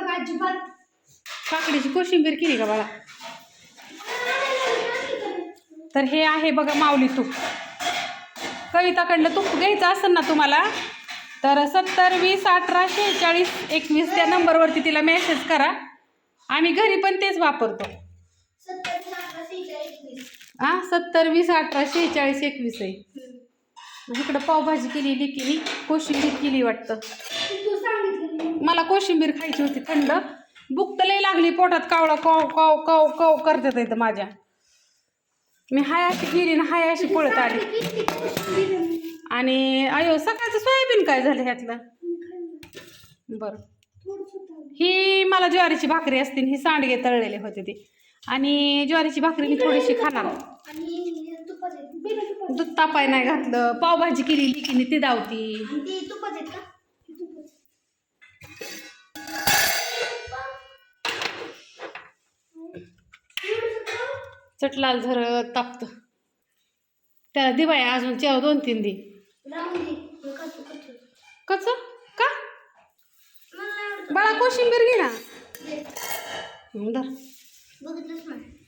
बघ अजिबात? काकडीची कोशिंबीर केली का बाळा? तर हे आहे बघा माऊली तूप. कविताकडलं तूप घ्यायचं असेल ना तुम्हाला तर सत्तर वीस अठरा शेहेचाळीस एकवीस त्या नंबरवरती तिला मेसेज करा. आम्ही घरी पण तेच वापरतो. हां सत्तर वीस अठरा शेहेचाळीस एकवीस आहे. इकडं पावभाजी केली लिकीनी कोशिंबीर केली वाटतं. मला कोशिंबीर खायची होती थंड. बुक तर लई लागली पोटात. कावळा कव कव कव कव करतात येतं माझ्या. मी हाय अशी गेली ना हाय अशी पळत आली. आणि अयो सकाळचं सोयाबीन काय झालं ह्यातलं? बरं. ही मला ज्वारीची भाकरी असते ही सांडगे तळलेले होते ते. आणि ज्वारीची भाकरी मी थोडीशी खाणार. दूध तापाय नाही घातलं. पावभाजी केली लिकीने ती धावती चट लाल झरत तापतं. त्याला दिवाय अजून चेव दोन तीन दे. कच का. बाळा कोशिंबीर घे ना.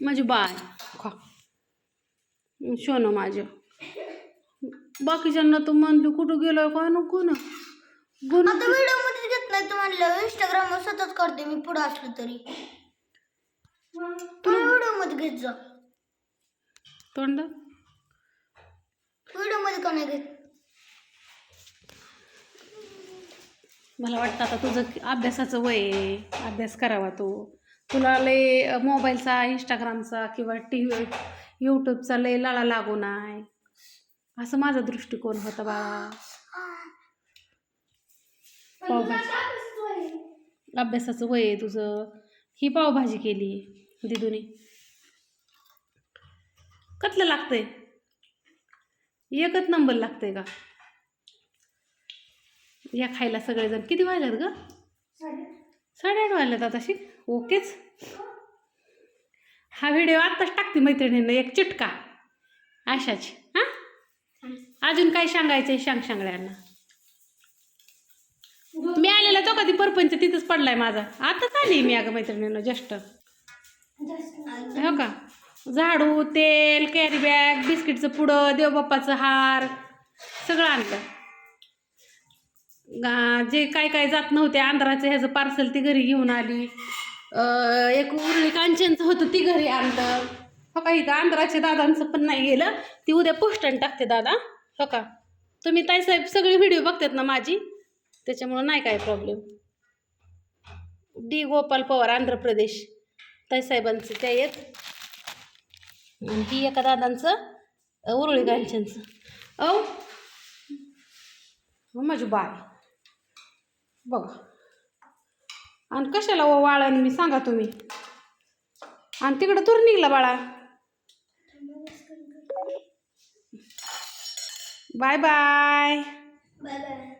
माझी बाय खा. शोन माझं बाकीच्यांना तर म्हणली कुठं गेलोय काय नको ना. गुण आता व्हिडिओमध्ये घेत नाही तू म्हणलं इंस्टाग्राम वर सतत करते मी पुढे असलो तरी. तू व्हिडिओमध्ये घेत जा. तोंड? व्हिडिओमध्ये का नाही घेत मला वाटतं आता तुझं अभ्यासाचं वय आहे. अभ्यास करावा तू. तुला लय मोबाईलचा इंस्टाग्रामचा किंवा टी व्ही यूट्यूबचा लय लाळा लागू नाही. असं माझा दृष्टिकोन होता पावभाजी. अभ्यासाचं वय आहे तुझं. ही पावभाजी केली दिदूने. कसलं लागतंय? एकच नंबर लागतंय का? या खायला सगळेजण किती वाजल्यात ग? साडेआठ वाजल्यात शिक ओकेच. हा व्हिडिओ आत्ताच टाकते मैत्रिणींना एक चिटका. आशाची हां? अजून काय सांगायचं आहे सांग सांगड्यांना. मी आलेला तो कधी परपंच तिथंच पडलाय माझा. आताच आली मी अगं मैत्रिणींना जस्ट. हो का? झाडू तेल कॅरी बॅग बिस्किटचं पुडं देवबाप्पाचं हार सगळं आणलं. जे काय काय जात नव्हते आंध्राचं ह्याचं पार्सल ती घरी घेऊन आली. एक उरळी कांचनचं होतं ती घरी आणलं. हो का इथं आंध्राच्या दादांचं पण नाही गेलं. ती उद्या पोस्टाने टाकते दादा. हो का? तुम्ही ताईसाहेब सगळी व्हिडिओ बघतात ना माझी? त्याच्यामुळं नाही काय प्रॉब्लेम डी गोपाल पवार आंध्र प्रदेश. ताईसाहेबांचं त्या येत आणि ही एका दादांचं उरळी औ हो माझी बाय. बघा. आणि कशाला व वाळण मी सांगा तुम्ही? आणि तिकडं दूर निघला बाळा. Bye bye. Bye bye.